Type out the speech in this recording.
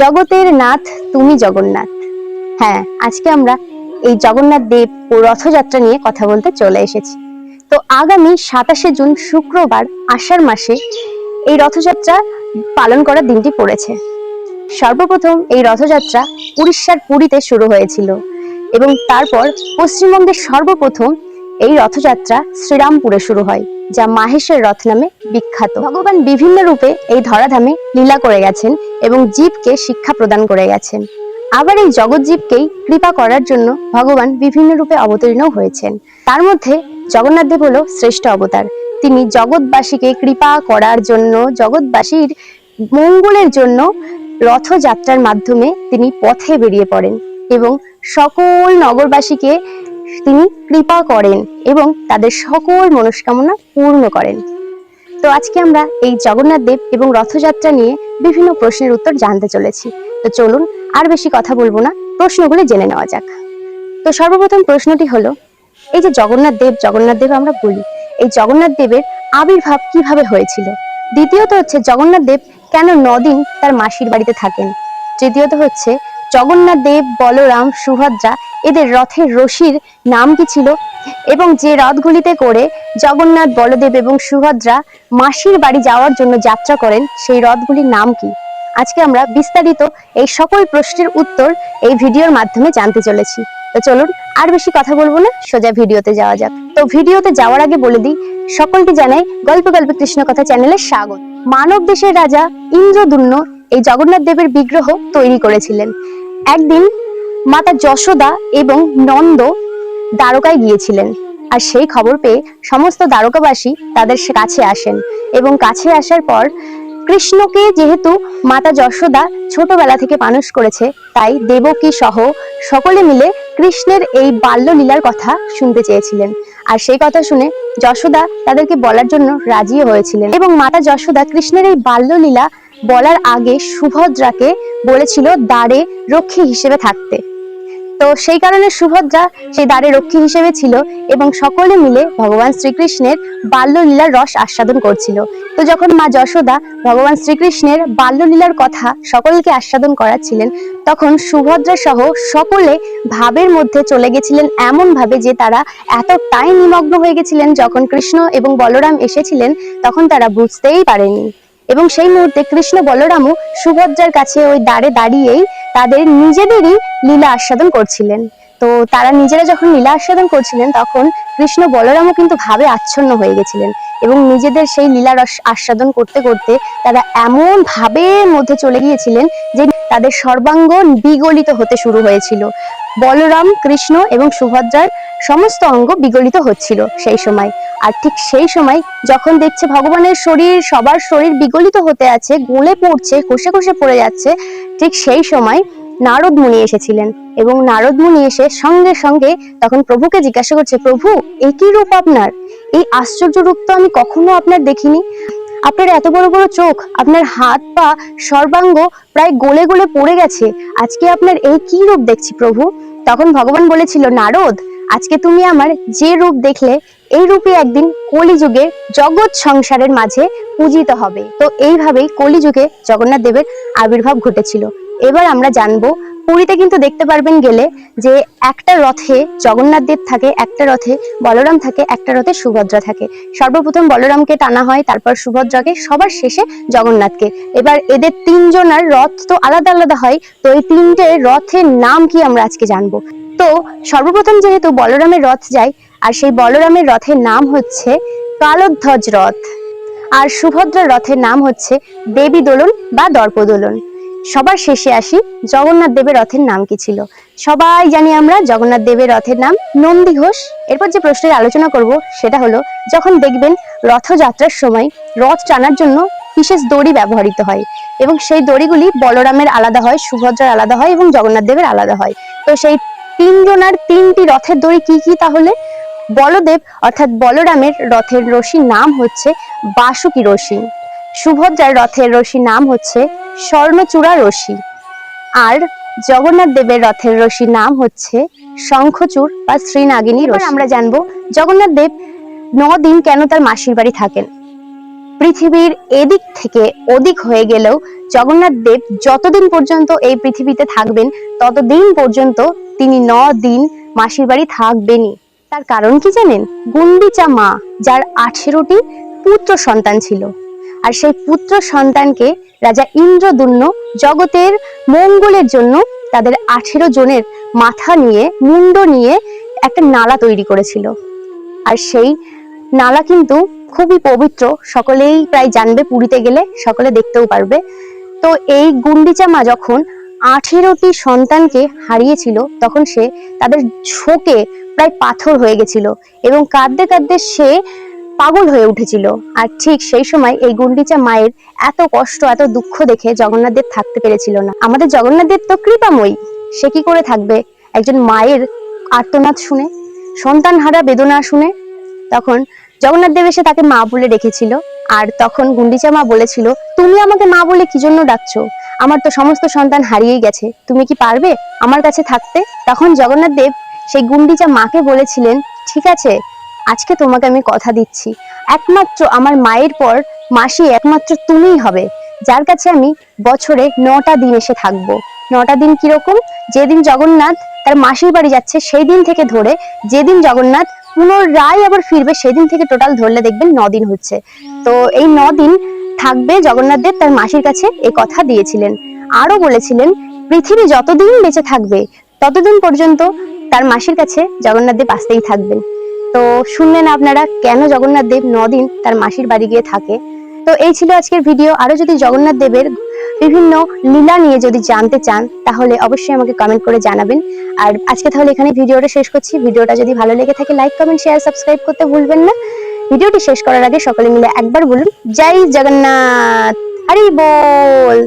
জগতের নাথ, তুমি জগন্নাথ। হ্যাঁ আজকে আমরা এই জগন্নাথ দেব ও রথযাত্রা নিয়ে কথা বলতে চলে এসেছি। তো আগামী সাতাশে জুন শুক্রবার আষাঢ় মাসে এই রথযাত্রা পালন করার দিনটি পড়েছে। সর্বপ্রথম এই রথযাত্রা উড়িষ্যার পুরীতে শুরু হয়েছিল এবং তারপর পশ্চিমবঙ্গের সর্বপ্রথম এই রথযাত্রা শ্রীরামপুরে শুরু হয়। যা মাহেশের রথ নামে বিখ্যাত। ভগবান বিভিন্ন রূপে এই ধরাধামে লীলা করে গেছেন এবং জীবকে শিক্ষা প্রদান করে গেছেন। আবার এই জগৎজীবকেই কৃপা করার জন্য ভগবান বিভিন্ন রূপে অবতীর্ণ হয়েছেন। তার মধ্যে জগন্নাথ দেব হলো শ্রেষ্ঠ অবতার। তিনি জগৎবাসীকে কৃপা করার জন্য, জগৎবাসীর মঙ্গলের জন্য রথযাত্রার মাধ্যমে তিনি পথে বেরিয়ে পড়েন এবং সকল নগরবাসীকে তিনি কৃপা করেন এবং তাদের সকল মনস্কামনা পূর্ণ করেন। তো আজকে আমরা এই জগন্নাথ দেব এবং রথযাত্রা নিয়ে বিভিন্ন প্রশ্নের উত্তর জানতে চলেছি। তো চলুন আর বেশি কথা বলব না, প্রশ্নগুলি জেনে নেওয়া যাক। তো সর্বপ্রথম প্রশ্নটি হলো, এই যে জগন্নাথ দেব জগন্নাথ দেব আমরা বলি, এই জগন্নাথ দেবের আবির্ভাব কীভাবে হয়েছিল? দ্বিতীয়ত হচ্ছে, জগন্নাথ দেব কেন নদিন তার মাসির বাড়িতে থাকেন? তৃতীয়ত হচ্ছে জগন্নাথ দেব, বলরাম, সুভদ্রা, এদের রথের রশির নাম কি ছিল? এবং যে রথগুলিতে করে জগন্নাথ, বলদেব এবং সুভদ্রা মাসির বাড়ি যাওয়ার জন্য যাত্রা করেন, সেই রথগুলির নাম কি? আজকে আমরা বিস্তারিত এই সকল প্রশ্নের উত্তর এই ভিডিওর মাধ্যমে জানতে চলেছি। তো চলুন, আর বেশি কথা বলব না, সোজা ভিডিওতে যাওয়া যাক। তো ভিডিওতে যাওয়ার আগে বলে দিই, সকলকে জানাই গল্প গল্প কৃষ্ণ কথা চ্যানেলের স্বাগত। মানব দেশের রাজা ইন্দ্রদুম্ন এই জগন্নাথ দেবের বিগ্রহ তৈরি করেছিলেন। একদিন মাতা যশোদা এবং নন্দ দ্বারকায় গিয়েছিলেন আর সেই খবর পেয়ে সমস্ত দ্বারকাবাসী তাদের কাছে আসেন এবং কাছে আসার পর কৃষ্ণকে যেহেতু মাতা যশোদা ছোটবেলা থেকে মানুষ করেছে, তাই দেবকী সহ সকলে মিলে কৃষ্ণের এই বাল্যলীলার কথা শুনতে চেয়েছিলেন। আর সেই কথা শুনে যশোদা তাদেরকে বলার জন্য রাজিও হয়েছিলেন। এবং মাতা যশোদা কৃষ্ণের এই বাল্যলীলা বলার আগে সুভদ্রাকে বলেছিল দ্বারে রক্ষী হিসেবে থাকতে। তো সেই কারণে সুভদ্রা সেই দ্বারে রক্ষী হিসেবে ছিল এবং সকলে মিলে ভগবান শ্রীকৃষ্ণের বাল্যলীলার রস আস্বাদন করছিল। তো যখন মা যশোদা ভগবান শ্রীকৃষ্ণের বাল্যলীলার কথা সকলকে আস্বাদন করাচ্ছিলেন, তখন সুভদ্রা সহ সকলে ভাবের মধ্যে চলে গেছিলেন এমন ভাবে যে তারা এতটাই নিমগ্ন হয়ে গেছিলেন। যখন কৃষ্ণ এবং বলরাম এসেছিলেন, তখন তারা বুঝতেই পারেনি। এবং সেই মুহূর্তে কৃষ্ণ বলরামও সুভদ্রার কাছে ওই দাঁড়ে দাঁড়িয়েই তাদের নিজেদেরই লীলা আস্বাদন করছিলেন। তো তারা নিজেরা যখন লীলা আস্বাদন করছিলেন, তখন কৃষ্ণ বলরামও কিন্তু ভাবে আচ্ছন্ন হয়ে গেছিলেন এবং নিজেদের সেই লীলা রস আস্বাদন করতে করতে তারা এমন ভাবের মধ্যে চলে গিয়েছিলেন যে তাদের সর্বাঙ্গ বিগলিত হতে শুরু হয়েছিল। বলরাম, কৃষ্ণ এবং সুভদ্রার সমস্ত অঙ্গ বিগলিত হচ্ছিল সেই সময়। আর ঠিক সেই সময় যখন দেখছে ভগবানের শরীর, সবার শরীর বিগলিত হতে আছে, গলে পড়ছে খসে খসে পড়ে যাচ্ছে, ঠিক সেই সময় নারদ মুনি এসেছিলেন। এবং নারদ মুনি এসে সঙ্গে সঙ্গে তখন প্রভুকে জিজ্ঞাসা করছে, প্রভু একই রূপ আপনার? এই আশ্চর্য রূপ তো আমি কখনো আপনার দেখিনি। আপনার এত বড় বড় চোখ, আপনার হাত পা, সর্বাঙ্গ প্রায় গলে গলে পড়ে গেছে। আজকে আপনার এই কি রূপ দেখছি প্রভু? তখন ভগবান বলেছিল, নারদ, আজকে তুমি আমার যে রূপ দেখলে, এই রূপে একদিন কলিযুগে জগৎ সংসারের মাঝে পূজিত হবে। তো এইভাবেই কলিযুগে জগন্নাথ দেবের আবির্ভাব ঘটেছিল। এবার আমরা জানব পুরীতে কিন্তু দেখতে পারবেন গেলে যে একটা রথে জগন্নাথ দেব থাকে, একটা রথে বলরাম থাকে, একটা রথে সুভদ্রা থাকে। সর্বপ্রথম বলরামকে টানা হয়, তারপর সুভদ্রাকে, সবার শেষে জগন্নাথকে। এবার এদের তিনজনের রথ তো আলাদা আলাদা হয়, তো এই তিনটে রথের নাম কি আমরা আজকে জানব? তো সর্বপ্রথম যেহেতু বলরামের রথ যায়, আর সেই বলরামের রথের নাম হচ্ছে কালোধ্বজ রথ। আর সুভদ্রার রথের নাম হচ্ছে দেবী দোলন বা দর্পদোলন। সবার শেষে আসি, জগন্নাথ দেবের রথের নাম কি ছিল? সবাই জানি আমরা জগন্নাথ দেবের রথের নাম নন্দী ঘোষ। এরপর যে প্রশ্নের আলোচনা করব, সেটা হলো, যখন দেখবেন রথযাত্রার সময় রথ টানার জন্য বিশেষ দড়ি ব্যবহৃত হয় এবং সেই দড়িগুলি বলরামের আলাদা হয়, সুভদ্রার আলাদা হয় এবং জগন্নাথ দেবের আলাদা হয়। তো সেই তিনজনার তিনটি রথের দড়ি কি কি তাহলে? বলদেব অর্থাৎ বলরামের রথের রশির নাম হচ্ছে বাসুকি রশি। সুভদ্রার রথের রশির নাম হচ্ছে স্বর্ণচূড়া রশি। আর জগন্নাথ দেবের রথের রশির নাম হচ্ছে শঙ্খচূড় বা শ্রীনাগিনী রশি। আমরা জানব জগন্নাথ দেব ন দিন কেন তার মাসির বাড়ি থাকেন? পৃথিবীর এদিক থেকে ওদিক হয়ে গেলেও জগন্নাথ দেব যতদিন পর্যন্ত এই পৃথিবীতে থাকবেন ততদিন পর্যন্ত তিনি ন দিন মাসির বাড়ি থাকবেনই। তার কারণ কি জানেন? গুন্ডিচা মা যার আঠেরোটি পুত্র সন্তান ছিল। আর সেই পুত্র সন্তানকে রাজা ইন্দ্রদুম্ন জগতের মঙ্গলের জন্য তাদের আঠেরো জনের মাথা নিয়ে, মুন্ড নিয়ে একটা নালা তৈরি করেছিল। আর সেই নালা কিন্তু খুবই পবিত্র, সকলেই প্রায় জানবে পুরীতে গেলে, সকলে দেখতেও পারবে। তো এই গুন্ডিচা মা যখন আঠেরোটি সন্তানকে হারিয়েছিল, তখন সে তাদের শোকে প্রায় পাথর হয়ে গেছিল এবং কাঁদতে কাঁদতে সে পাগল হয়ে উঠেছিল। আর ঠিক সেই সময় এই গুন্ডিচা মায়ের এত কষ্ট, এত দুঃখ দেখে জগন্নাথ দেব থাকতে পেরেছিল না। আমাদের জগন্নাথ দেব তো কৃপাময়ী। সে কি করে থাকবে? একজন মায়ের আর্তনাদ শুনে সন্তান হারা বেদনা শুনে? তখন জগন্নাথ দেব এসে তাকে মা বলে ডেকেছিল। আর তখন গুন্ডিচা মা বলেছিল, তুমি আমাকে মা বলে কি জন্য ডাকছো? আমার তো সমস্ত সন্তান হারিয়েই গেছে। তুমি কি পারবে আমার কাছে থাকতে? তখন জগন্নাথ দেব সেই গুন্ডিচা মাকে বলেছিলেন, ঠিক আছে আজকে তোমাকে আমি কথা দিচ্ছি। একমাত্র আমার মায়ের পর মাসি একমাত্র তুমিই হবে। যার কাছে আমি বছরে নটা দিন এসে থাকব। নটা দিন কীরকম? যেদিন জগন্নাথ তার মাসির বাড়ি যাচ্ছে সেই দিন থেকে ধরে যেদিন জগন্নাথ পুনরায় আবার ফিরবে, সেদিন থেকে টোটাল ধরলে দেখবেন দিন হচ্ছে। তো এই দিন থাকবে, জগন্নাথ দেব তার মাসির কাছে এই কথা দিয়েছিলেন। আরও বলেছিলেন, পৃথিবী যতদিন বেঁচে থাকবে, ততদিন পর্যন্ত তার মাসির কাছে জগন্নাথ দেব আসতেই থাকবেন। তো শুনলেন আপনারা কেন জগন্নাথ দেব নদিন তার মাসির বাড়ি গিয়ে থাকে? তো এই ছিল আজকের ভিডিও। আরও যদি জগন্নাথ দেবের বিভিন্ন লীলা নিয়ে যদি জানতে চান, তাহলে অবশ্যই আমাকে কমেন্ট করে জানাবেন। আর আজকে তাহলে এখানে ভিডিওটা শেষ করছি। ভিডিওটা যদি ভালো লেগে থাকে লাইক কমেন্ট শেয়ার সাবস্ক্রাইব করতে ভুলবেন না। ভিডিওটি শেষ করার আগে সকলে মিলে একবার বলুন, জয় জগন্নাথ! হরি বল!